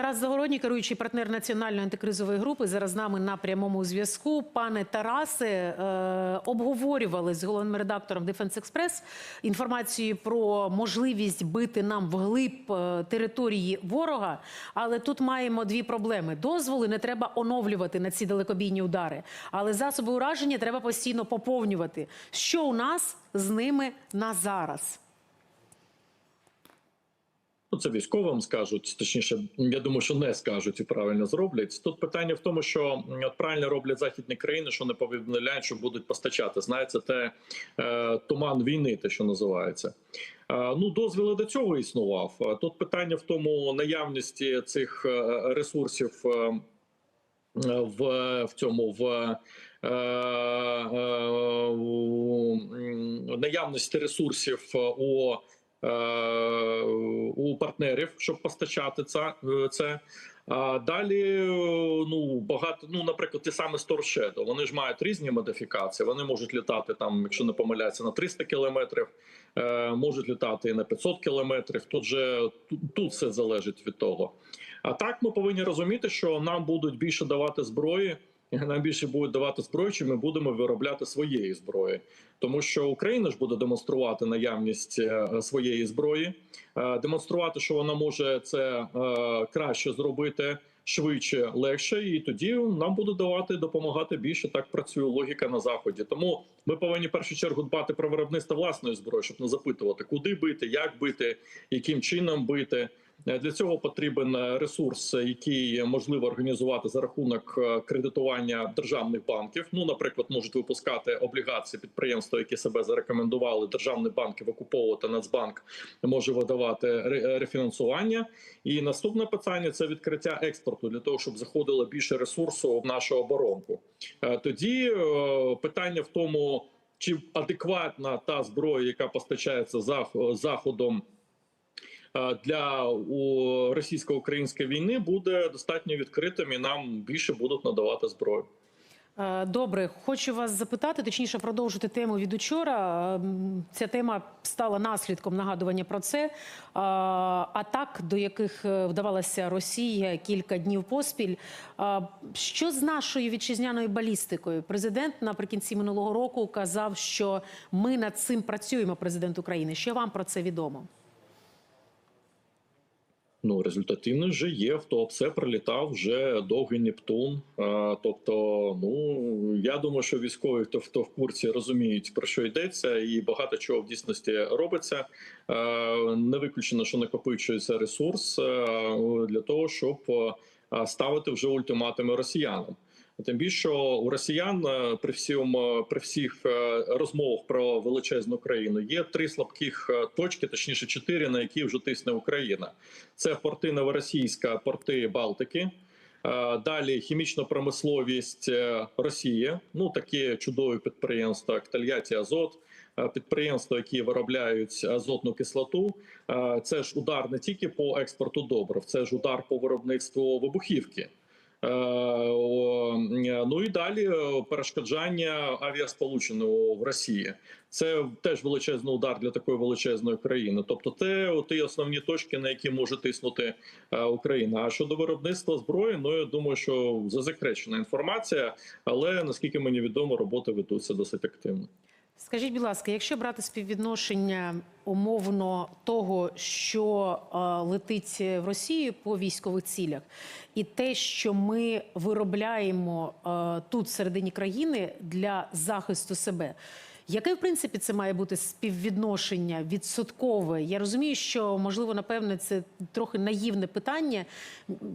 Тарас Загородній, керуючий партнер національної антикризової групи, зараз з нами на прямому зв'язку. Пане Тарасе, е, обговорювали з головним редактором Defense Express інформацію про можливість бити нам вглиб е, території ворога. Але тут маємо дві проблеми: дозволи не треба оновлювати на ці далекобійні удари, але засоби ураження треба постійно поповнювати. Що у нас з ними на зараз? Це військовим скажуть, точніше, я думаю, що не скажуть і правильно зроблять. Тут питання в тому, що от правильно роблять західні країни, що не повідомляють, що будуть постачати. Знаєте, те е, туман війни, те, що називається. Е, ну, дозвіл до цього існував. Е, Тут питання в тому наявності цих е, ресурсів в, в цьому в. наявності ресурсів у партнерів, щоб постачати це. це. А далі е, ну багато. Ну, наприклад, ті Store Shadow, Вони ж мають різні модифікації. Вони можуть літати там, якщо не помиляються, на 300 кілометрів, е, можуть літати і на 500 кілометрів. Тут тут, тут все залежить від того. А так ми повинні розуміти, що нам будуть більше давати зброї. Нам більше будуть давати зброю, чи ми будемо виробляти своєї зброї, тому що Україна ж буде демонструвати наявність е, своєї зброї, е, демонструвати, що вона може це е, краще зробити швидше, легше, і тоді нам буде давати допомагати більше. Так працює логіка на заході. Тому ми повинні в першу чергу дбати про виробництво власної зброї, щоб не запитувати, куди бити, як бити, яким чином бити. Е, Для цього потрібен е, ресурс, е, який можливо організувати за рахунок кредитування державних банків. Ну, наприклад, можуть випускати облігації підприємства, які себе зарекомендували. Державні банки викуповувати Нацбанк може видавати рефінансування. І наступне питання це відкриття експорту для того, щоб заходило більше ресурсу в нашу оборонку. Тоді питання в тому, чи адекватна та зброя, яка постачається заходом для російсько-української війни, буде достатньо відкритим і нам більше будуть надавати зброю. Е, Добре, хочу вас запитати, точніше продовжити тему від учора. Ем, Ця тема стала наслідком нагадування про це. Е, Атак, до яких е, вдавалася Росія кілька днів поспіль. Е, Що з нашою вітчизняною балістикою? Президент наприкінці минулого року казав, що ми над цим працюємо. Президент України. Що вам про це відомо? Ну, результативно вже є. В то все прилітав вже довгий Нептун. А, тобто, ну я думаю, що військові, хто хто в курсі розуміють про що йдеться, і багато чого в дійсності робиться. А, не виключено, що накопичується ресурс а, для того, щоб ставити вже ультиматуми росіянам. Тим більше у росіян е, при всьому при всіх е, розмовах про величезну країну є три слабких е, точки, точніше чотири, на які вже тисне Україна. Це порти Новоросійська, порти Балтики. Е, Далі хімічна промисловість е, Росії. Ну такі чудові підприємства, як Тольятті Азот, е, підприємства, які виробляють азотну кислоту. Е, Це ж удар не тільки по експорту добрив, це ж удар по виробництву вибухівки. О, е, Ну і далі перешкоджання авіасполучення в Росії. Це теж величезний удар для такої величезної країни. Тобто, це ті основні точки, на які може тиснути е, Україна. А щодо виробництва зброї, ну я думаю, що засекречена інформація, але наскільки мені відомо, роботи ведуться досить активно. Скажіть, будь ласка, якщо брати співвідношення умовно того, що е, летить в Росію по військових цілях, і те, що ми виробляємо е, тут всередині країни для захисту себе. Яке в принципі це має бути співвідношення відсоткове? Я розумію, що можливо, напевне, це трохи наївне питання.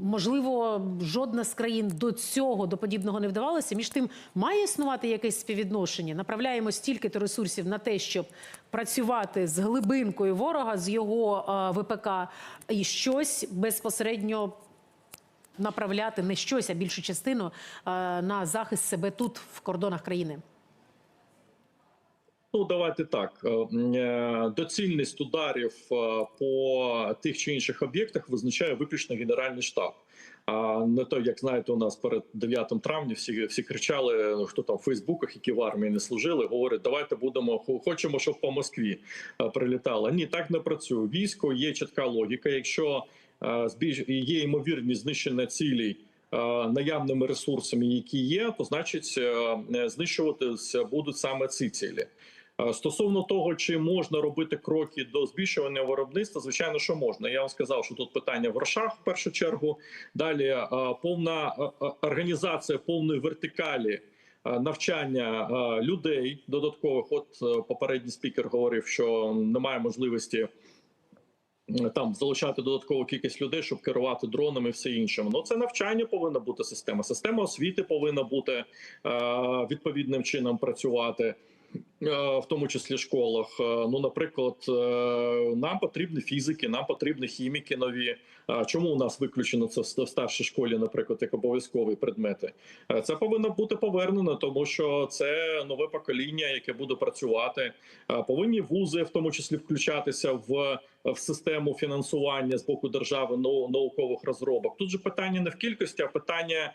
Можливо, жодна з країн до цього до подібного не вдавалося. Між тим має існувати якесь співвідношення. Направляємо стільки-то ресурсів на те, щоб працювати з глибинкою ворога, з його е, ВПК, і щось безпосередньо направляти не щось, а більшу частину на захист себе тут, в кордонах країни. Ну, давайте так. Е, е, Доцільність ударів е, по тих чи інших об'єктах визначає виключно Генеральний штаб. А не то, як знаєте, у нас перед 9 травня всі всі кричали, хто там в Фейсбуках, які в армії не служили, говорять, давайте будемо хо- хочемо, щоб по Москві прилітало. Ні, так не працює. Військо є чітка логіка. Якщо є ймовірність знищення цілей наявними ресурсами, які є, то значить знищуватися будуть саме ці цілі. Е, Стосовно того, чи можна робити кроки до збільшування виробництва, звичайно, що можна. Я вам сказав, що тут питання в грошах в першу чергу. Далі е, повна е, організація повної вертикалі навчання людей додаткових. От попередній спікер говорив, що немає можливості. Там залучати додаткову кількість людей, щоб керувати дронами і все інше. Ну це навчання повинна бути система. Система освіти повинна бути відповідним чином працювати. Е, в тому числі школах. Е, Ну, наприклад, е, нам потрібні фізики, нам потрібні хіміки нові. Чому у нас виключено це в старшій школі, наприклад, як обов'язкові предмети? Це повинно бути повернено, тому що це нове покоління, яке буде працювати. Повинні вузи, в тому числі, включатися в, в систему фінансування з боку держави наукових розробок. Тут же питання не в кількості, а питання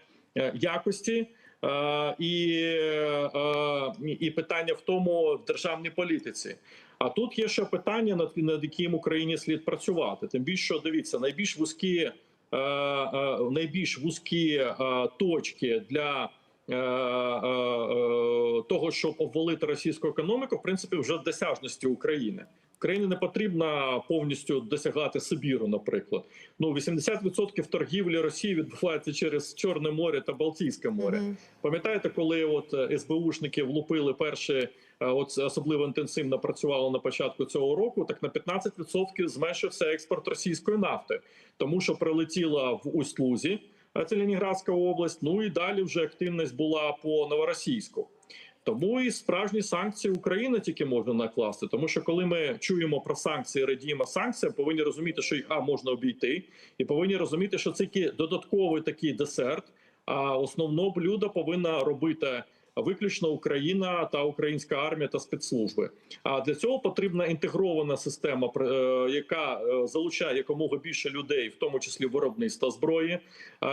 якості. Е, і, е, і- і питання в тому в державній політиці. А тут є ще питання, над, над яким Україні слід працювати. Тим більше що, дивіться, найбільш вузькі, е, найбільш вузькі точки для. Е, е, е, Того, щоб обвалити російську економіку, в принципі, вже в досяжності України. Україні не потрібно повністю досягати Сибіру, наприклад. Ну 80% торгівлі Росії відбувається через Чорне море та Балтійське море. Мгм. Пам'ятаєте, коли от СБУшники влупили перші, от особливо інтенсивно працювали на початку цього року, так на 15% зменшився експорт російської нафти, тому що прилетіла в Усть-Лузі, це Ленінградська область. Ну і далі вже активність була по новоросійську. Тому і справжні санкції України тільки можна накласти. Тому що коли ми чуємо про санкції, радіємо санкціям, повинні розуміти, що їх а можна обійти, і повинні розуміти, що це додатковий такий десерт. А основно блюдо повинна робити виключно Україна та українська армія та спецслужби. А для цього потрібна інтегрована система, е, яка е, залучає якомога більше людей, в тому числі виробництва зброї,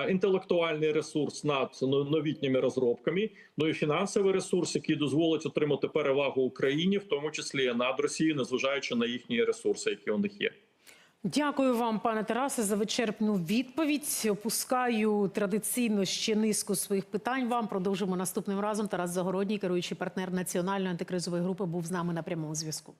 інтелектуальний ресурс над новітніми розробками, ну і фінансовий ресурс, який дозволить отримати перевагу Україні, в тому числі над Росією, незважаючи на їхні ресурси, які у них є. Дякую вам, пане Тарасе, за вичерпну відповідь. Опускаю традиційно ще низку своїх питань. Вам продовжимо наступним разом. Тарас Загородній, керуючий партнер національної антикризової групи, був з нами на прямому зв'язку.